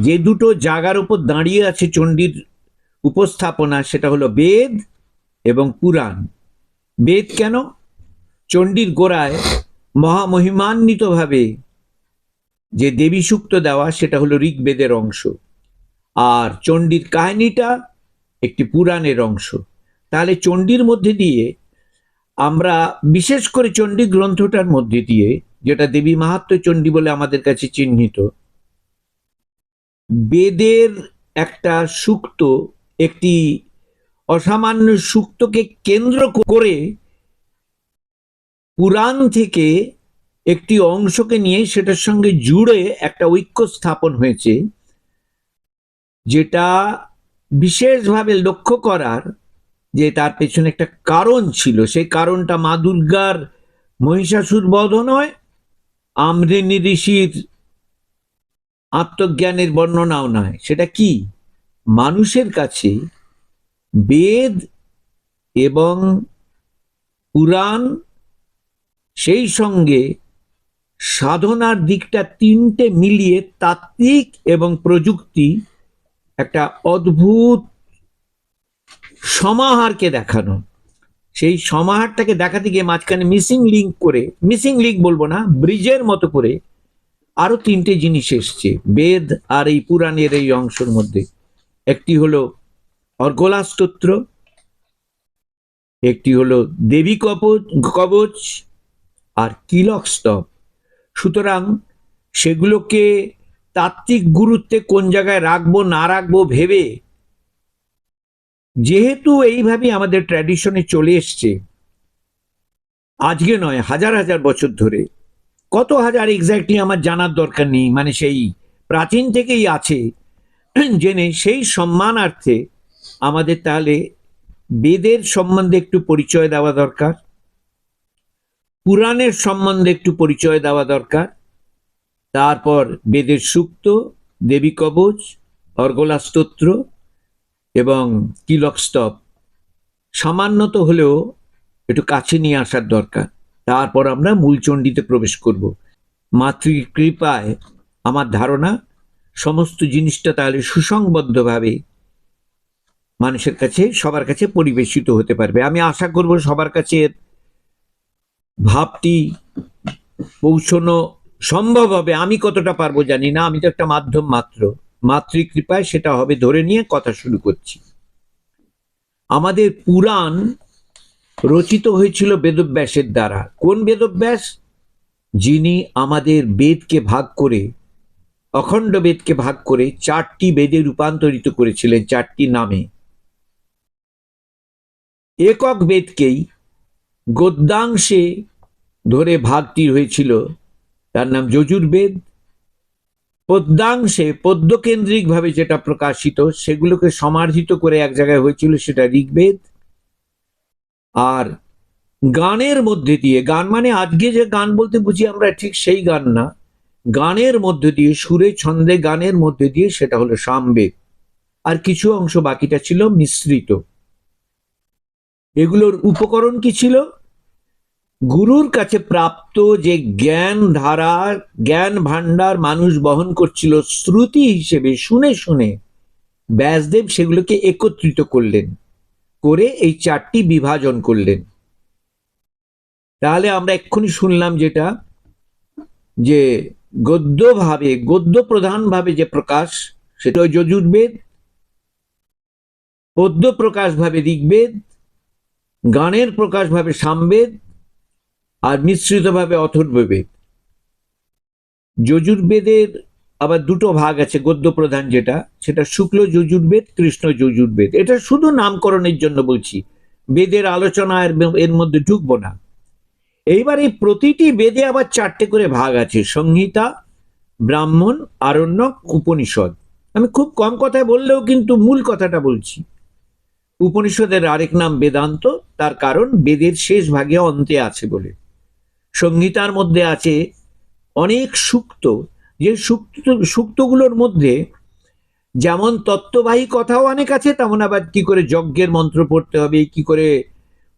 যে দুটো জায়গার উপর দাঁড়িয়ে আছে চণ্ডীর উপস্থাপনা, সেটা হলো বেদ এবং পুরাণ। বেদ কেন? চণ্ডীর গোড়ায় মহামহিমান্বিতভাবে যে দেবী সূক্ত দেওয়া, সেটা হলো ঋগ্বেদের অংশ। আর চণ্ডীর কাহিনীটা একটি পুরাণের অংশ। তাহলে চণ্ডীর মধ্যে দিয়ে আমরা, বিশেষ করে চণ্ডী গ্রন্থটার মধ্যে দিয়ে যেটা দেবী মাহাত্ম্য চণ্ডী বলে আমাদের কাছে চিহ্নিত, বেদের একটা সুক্ত, একটি অসামান্য সুক্তকে কেন্দ্র করে পুরাণ থেকে একটি অংশকে নিয়ে সেটার সঙ্গে জুড়ে একটা ঐক্য স্থাপন হয়েছে, যেটা বিশেষভাবে লক্ষ্য করার যে তার পেছনে একটা কারণ ছিল। সেই কারণটা মা দুর্গার মহিষাসুর বধ নয় আমরেনি ঋষির আত্মজ্ঞানের বর্ণনাও নয়। সেটা কি? মানুষের কাছে বেদ এবং পুরাণ সেই সঙ্গে সাধনার দিকটা তিনটে মিলিয়ে তাত্ত্বিক এবং প্রযুক্তি একটা অদ্ভুত সমাহারকে দেখানো। সেই সমাহারটাকে দেখাতে গিয়ে মাঝখানে মিসিং লিঙ্ক করে মিসিং লিঙ্ক বলব না ব্রিজের মতো করে আরও তিনটে জিনিস এসছে। বেদ আর এই পুরাণের এই অংশের মধ্যে। একটি হলো অর্গলা স্তোত্র একটি হলো দেবী কবচ কবচ আর কিলক স্তব। সুতরাং সেগুলোকে তাত্ত্বিক গুরুত্বে কোন জায়গায় রাখব, না রাখব ভেবে যেহেতু এইভাবে আমাদের ট্র্যাডিশনে চলে এসছে, আজকে নয়, হাজার হাজার বছর ধরে, কত হাজার এক্স্যাক্টলি আমার জানার দরকার নেই মানে সেই প্রাচীন থেকেই আছে। জেনে সেই সম্মানার্থে আমাদের তাহলে বেদের সম্বন্ধে একটু পরিচয় দেওয়া দরকার, পুরাণের সম্বন্ধে একটু পরিচয় দেওয়া দরকার, তারপর বেদের সুক্ত, দেবী কবচ অর্গলা স্তোত্র এবং কিলক স্তব সামান্যত হলেও একটু কাছে নিয়ে আসার দরকার। তারপর আমরা মূলচণ্ডীতে প্রবেশ করব। মাতৃকৃপায় আমার ধারণা, সমস্ত জিনিসটা তাহলে সুসংবদ্ধভাবে মানুষের কাছে, সবার কাছে পরিবেশিত হতে পারবে। আমি আশা করব সবার কাছে ভাবটি পৌঁছনো সম্ভব হবে। আমি কতটা পারব জানি না। আমি তো একটা মাধ্যম মাত্র। মাতৃকৃপায় সেটা হবে, ধরে নিয়ে কথা শুরু করছি। আমাদের পুরাণ রচিত হয়েছিল বেদব্যাসের দ্বারা। কোন বেদব্যাস? যিনি আমাদের বেদকে ভাগ করে, অখণ্ড বেদকে ভাগ করে চারটি বেদে রূপান্তরিত করেছিলেন চারটি নামে। একক বেদকেই গদ্যাংশে ধরে ভাগটি হয়েছিল। তার নাম যজুর্বেদ পদ্যাংশে পদ্যকেন্দ্রিকভাবে যেটা প্রকাশিত, সেগুলোকে সমার্জিত করে এক জায়গায় হয়েছিল সেটা ঋগ্বেদ। আর গানের মধ্যে দিয়ে, গান মানে আজকে যে গান বলতে বুঝি আমরা ঠিক সেই গান না। গানের মধ্যে দিয়ে, সুরে ছন্দে গানের মধ্যে দিয়ে সেটা হলো সামবেদ আর কিছু অংশ বাকিটা ছিল মিশ্রিত। এগুলোর উপকরণ কি ছিল? গুরুর কাছে প্রাপ্ত যে জ্ঞান ধারা, জ্ঞান ভান্ডার মানুষ বহন করছিল শ্রুতি হিসেবে শুনে শুনে ব্যাসদেব সেগুলোকে একত্রিত করলেন, করে এই চারটি বিভাজন করলেন। তাহলে আমরা এক্ষুনি শুনলাম যেটা, যে গদ্যভাবে গদ্য প্রধানভাবে যে প্রকাশ, সেটা যজুর্বেদ পদ্য প্রকাশভাবে ঋগ্বেদ, গানের প্রকাশভাবে সামবেদ আর মিশ্রিতভাবে অথর্ববেদ যজুর্বেদের আবার দুটো ভাগ আছে গদ্য প্রধান যেটা, সেটা শুক্ল যজুর্বেদ, কৃষ্ণ যজুর্বেদ। এটা শুধু নামকরণের জন্য বলছি, বেদের আলোচনা এর মধ্যে ঢুকবো না। এইবার এই প্রতিটি বেদে আবার চারটে করে ভাগ আছে, সংহিতা, ব্রাহ্মণ, আরণ্যক, উপনিষদ। আমি খুব কম কথায় বললেও কিন্তু মূল কথাটা বলছি। উপনিষদের আরেক নাম বেদান্ত, তার কারণ বেদের শেষ ভাগে অন্তে আছে বলে। সংহিতার মধ্যে আছে অনেক সুক্ত। যে সুক্ত, সুক্তগুলোর মধ্যে যেমন তত্ত্ববাহী কথাও অনেক আছে, তেমন আবার কি করে যজ্ঞের মন্ত্র পড়তে হবে, কি করে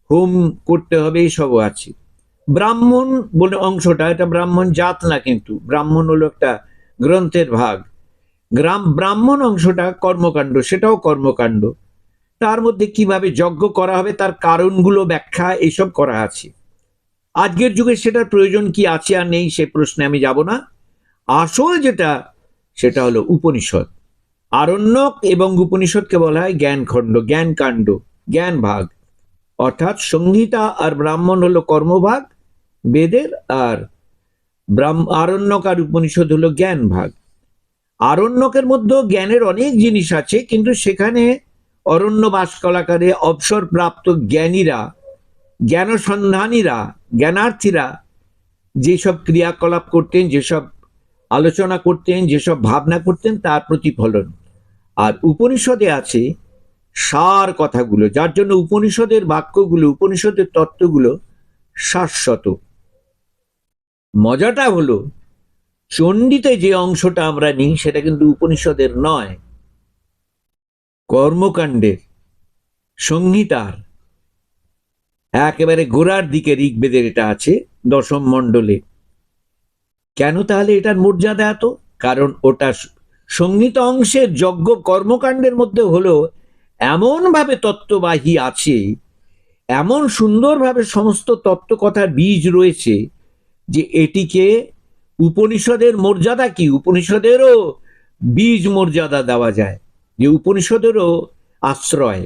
হোম করতে হবে এসবও আছে। ব্রাহ্মণ বলে অংশটা, এটা ব্রাহ্মণ জাত না কিন্তু, ব্রাহ্মণ হলো একটা গ্রন্থের ভাগ। গ্রাম, ব্রাহ্মণ অংশটা কর্মকাণ্ড, সেটাও কর্মকাণ্ড। তার মধ্যে কীভাবে যজ্ঞ করা হবে, তার কারণগুলো ব্যাখ্যা এইসব করা আছে। আজকের যুগে সেটার প্রয়োজন কি আছে আর নেই সে প্রশ্নে আমি যাব না। আসল যেটা, সেটা হলো উপনিষদ। আরণ্যক এবং উপনিষদকে বলা হয় জ্ঞানখণ্ড জ্ঞান কাণ্ড জ্ঞান ভাগ অর্থাৎ সংহিতা আর ব্রাহ্মণ হলো কর্মভাগ, বেদের আর ব্রাহ্ম, আরণ্যক আর উপনিষদ হলো জ্ঞান ভাগ আরণ্যকের মধ্যেও জ্ঞানের অনেক জিনিস আছে, কিন্তু সেখানে অরণ্য বাস কলাকারে অবসর প্রাপ্ত জ্ঞানীরা জ্ঞানসন্ধানীরা, জ্ঞানার্থীরা যেসব ক্রিয়াকলাপ করতেন, যেসব আলোচনা করতেন, যেসব ভাবনা করতেন, তার প্রতিফলন। আর উপনিষদে আছে সার কথাগুলো, যার জন্য উপনিষদের বাক্যগুলো, উপনিষদের তত্ত্বগুলো শাশ্বত। মজাটা হলো, চণ্ডীতে যে অংশটা আমরা নিই, সেটা কিন্তু উপনিষদের নয়। কর্মকাণ্ডের, সংহিতার। একেবারে গোড়ার দিকে ঋগ্বেদের এটা আছে দশম মণ্ডলে। কেন তাহলে এটার মর্যাদা এত? কারণ ওটা সংগীত অংশের যজ্ঞ কর্মকাণ্ডের মধ্যে হলো এমনভাবে তত্ত্ববাহী আছে, এমন সুন্দরভাবে সমস্ত তত্ত্বকথার বীজ রয়েছে যে এটিকে উপনিষদের মর্যাদা কি? উপনিষদেরও বীজ মর্যাদা দেওয়া যায়, যে উপনিষদেরও আশ্রয়।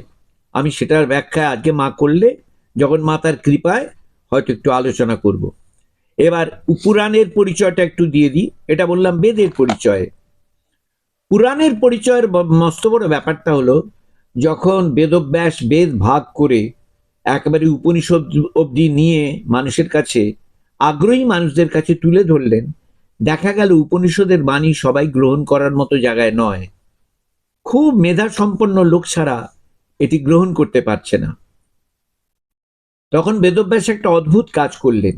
আমি সেটার ব্যাখ্যা আজকে মা করলে যখন মাতার কৃপায় হয়তো একটু আলোচনা করব। এবার পুরাণের পরিচয়টা একটু দিয়ে দিই। এটা বললাম বেদের পরিচয়ে। পুরাণের পরিচয়ের মস্ত বড় ব্যাপারটা হলো, যখন বেদব্যাস বেদ ভাগ করে একেবারে উপনিষদ অবধি নিয়ে মানুষের কাছে, আগ্রহী মানুষদের কাছে তুলে ধরলেন, দেখা গেল উপনিষদের বাণী সবাই গ্রহণ করার মতো জায়গায় নয়। খুব মেধা সম্পন্ন লোক ছাড়া এটি গ্রহণ করতে পারছে না। তখন বেদব্যাস একটা অদ্ভুত কাজ করলেন।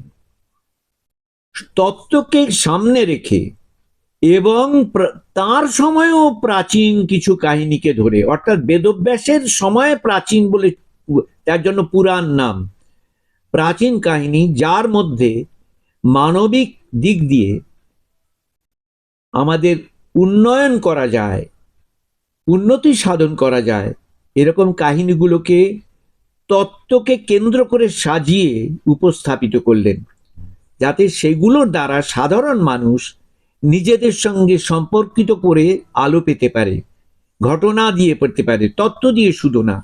তত্ত্বকে সামনে রেখে এবং তার সময়েও প্রাচীন কিছু কাহিনীকে ধরে, অর্থাৎ বেদব্যাসের সময় প্রাচীন বলে তার জন্য পুরাণ নাম। প্রাচীন কাহিনী যার মধ্যে মানবিক দিক দিয়ে আমাদের উন্নয়ন করা যায়, উন্নতি সাধন করা যায়, এরকম কাহিনীগুলোকে তত্ত্বকে কেন্দ্র করে সাজিয়ে উপস্থাপিত করলেন। যাতে সেগুলোর দ্বারা সাধারণ মানুষ নিজেদের সঙ্গে সম্পর্কিত করে আলো পেতে পারে, ঘটনা দিয়ে পড়তে পারে, তত্ত্ব দিয়ে শুধু না,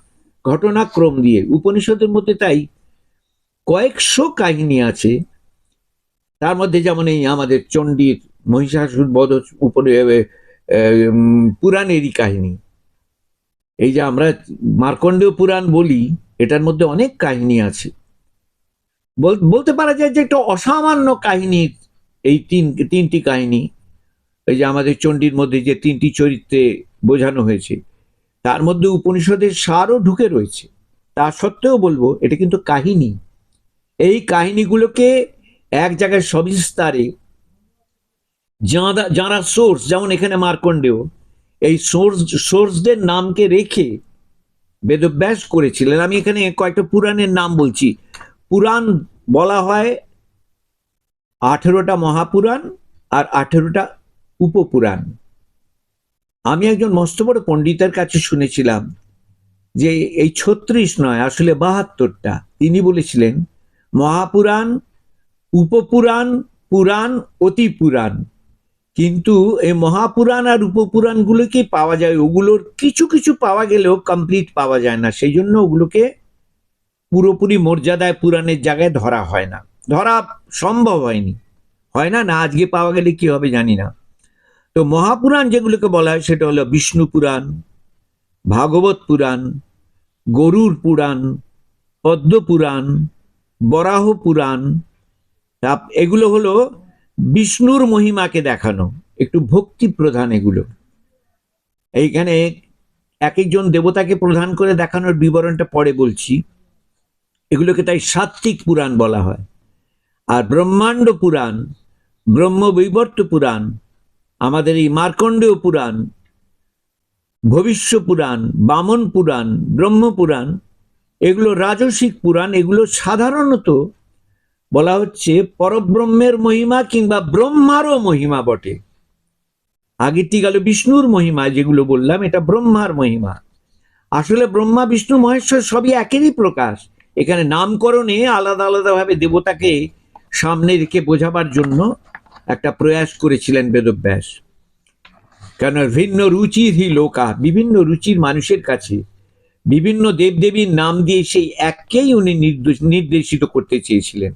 ঘটনাক্রম দিয়ে। উপনিষদের মধ্যে তাই কয়েকশো কাহিনী আছে। তার মধ্যে যেমন এই আমাদের চণ্ডীর মহিষাসুর বধ উপরে পুরাণেরই কাহিনী। এই যে আমরা মার্কণ্ডেয় পুরাণ বলি এটার মধ্যে অনেক কাহিনী আছে। বল- বলতে পারা যায় যে একটা অসামান্য কাহিনীর এই তিন, তিনটি কাহিনী। এই যে আমাদের চণ্ডীর মধ্যে যে তিনটি চরিত্রে বোঝানো হয়েছে, তার মধ্যে উপনিষদের সারও ঢুকে রয়েছে। তা সত্ত্বেও বলব, এটা কিন্তু কাহিনী। এই কাহিনীগুলোকে এক জায়গায় সবিস্তারে যারা সোর্স যেমন এখানে মার্কণ্ডেয়, এই সোর্স সোর্সদের নামকে রেখে বেদব্যাস করেছিলেন। আমি এখানে কয়েকটা পুরাণের নাম বলছি। পুরাণ বলা হয় আঠেরোটা মহাপুরাণ আর আঠেরোটা উপপুরাণ। আমি একজন মস্ত বড় পণ্ডিতের কাছে শুনেছিলাম যে এই ছত্রিশ নয়, আসলে বাহাত্তরটা। তিনি বলেছিলেন, মহাপুরাণ, উপপুরাণ, পুরাণ অতি পুরাণ কিন্তু এই মহাপুরাণ আর উপপুরাণগুলোকে পাওয়া যায়? ওগুলোর কিছু কিছু পাওয়া গেলেও কমপ্লিট পাওয়া যায় না। সেই জন্য ওগুলোকে পুরোপুরি মর্যাদায় পুরাণের জায়গায় ধরা হয় না। ধরা সম্ভব হয়নি। হয় না? না, আজকে পাওয়া গেলে কি হবে জানি না। তো মহাপুরাণ যেগুলোকে বলা হয়, সেটা হলো বিষ্ণু পুরাণ, ভাগবত পুরাণ, গরুর পুরাণ, পদ্ম পুরাণ, বরাহ পুরাণ এগুলো হলো বিষ্ণুর মহিমাকে দেখানো, একটু ভক্তি প্রধান এগুলো। এইখানে এক একজন দেবতাকে প্রধান করে দেখানোর বিবরণটা পরে বলছি। এগুলোকে তাই সাত্বিক পুরাণ বলা হয়। আর ব্রহ্মাণ্ড পুরাণ ব্রহ্মবৈবর্ত পুরাণ, আমাদের এই মার্কণ্ডেয় পুরাণ, ভবিষ্য পুরাণ, বামন পুরাণ, ব্রহ্ম পুরাণ, এগুলো রাজসিক পুরাণ, এগুলো সাধারণত বলা হচ্ছে, পরব্রহ্মের মহিমা কিংবা ব্রহ্মারও মহিমা বটে। আগেরটি গেল বিষ্ণুর মহিমা, যেগুলো বললাম, এটা ব্রহ্মার মহিমা। আসলে ব্রহ্মা, বিষ্ণু, মহেশ্বর সবই একেরই প্রকাশ। এখানে নামকরণে আলাদা আলাদাভাবে দেবতাকে সামনে রেখে বোঝাবার জন্য একটা প্রয়াস করেছিলেন বেদব্যাস। কেন ভিন্ন রুচিরই লোকা, বিভিন্ন রুচির মানুষের কাছে, বিভিন্ন দেবদেবীর নাম দিয়ে সেই এককেই উনি নির্দেশ- নির্দেশিত করতে চেয়েছিলেন।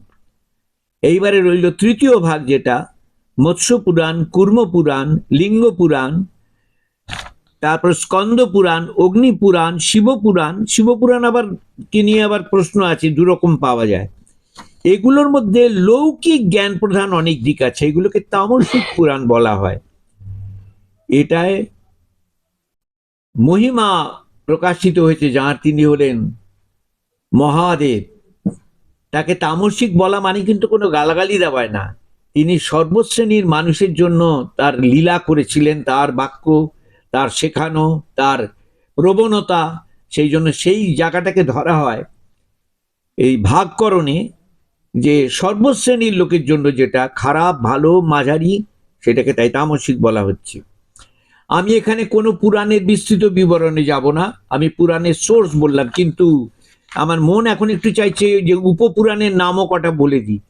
এইবারে রইল তৃতীয় ভাগ যেটা, মৎস্য পুরাণ, কুর্ম পুরাণ, লিঙ্গ পুরাণ, তারপর স্কন্দ পুরাণ, অগ্নি পুরাণ শিবপুরাণ শিবপুরাণ আবার কি নিয়ে আবার প্রশ্ন আছে, দুরকম পাওয়া যায়। এগুলোর মধ্যে লৌকিক জ্ঞান প্রধান অনেক দিক আছে, এগুলোকে তামসিক পুরাণ বলা হয়। এটায় মহিমা প্রকাশিত হয়েছে, যার তিনি হলেন মহাদেব। তাকে তামসিক বলা মানে কিন্তু কোনো গালাগালি দেওয়ায় না। তিনি সর্বশ্রেণীর মানুষের জন্য তার লীলা করেছিলেন, তার বাক্য, তার শেখানো, তার প্রবণতা, সেই জন্য সেই জায়গাটাকে ধরা হয়। এই ভাগকরণে যে সর্বশ্রেণীর লোকের জন্য যেটা খারাপ, ভালো, মাঝারি, সেটাকে তাই তামসিক বলা হচ্ছে। আমি এখানে কোনো পুরাণের বিস্তৃত বিবরণে যাব না। আমি পুরাণের সোর্স বললাম, কিন্তু আমার মন এখন একটু চাইছে যে উপপুরাণের নামও কটা বলে দিই।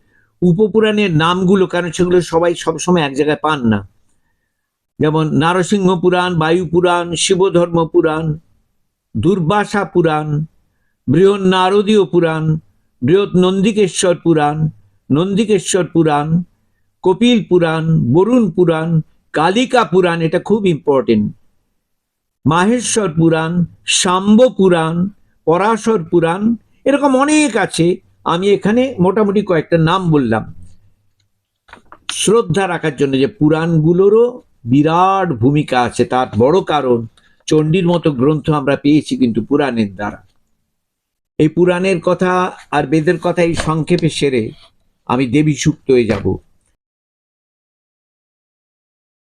উপপুরাণের নামগুলো, কারণ সেগুলো সবাই সবসময় এক জায়গায় পান না। যেমন নারসিংহ পুরাণ, বায়ু পুরাণ, শিবধর্ম পুরাণ, দুর্বাসা পুরাণ, বৃহৎ নারদীয় পুরাণ, বৃহৎ নন্দিকেশ্বর পুরাণ নন্দিকেশ্বর পুরাণ, কপিল পুরাণ, বরুণ পুরাণ, কালিকা পুরাণ, এটা খুব ইম্পর্টেন্ট মাহেশ্বর পুরাণ, শাম্ব পুরাণ পরাশর পুরাণ, এরকম অনেক আছে। আমি এখানে মোটামুটি কয়েকটা নাম বললাম। শ্রদ্ধা রাখার জন্য যে পুরাণগুলোরও বিরাট ভূমিকা আছে, তার বড় কারণ চণ্ডীর মতো গ্রন্থ আমরা পেয়েছি কিন্তু পুরাণের দ্বারা। এই পুরাণের কথা আর বেদের কথা এই সংক্ষেপে সেরে আমি দেবী সুক্ত হয়ে যাব।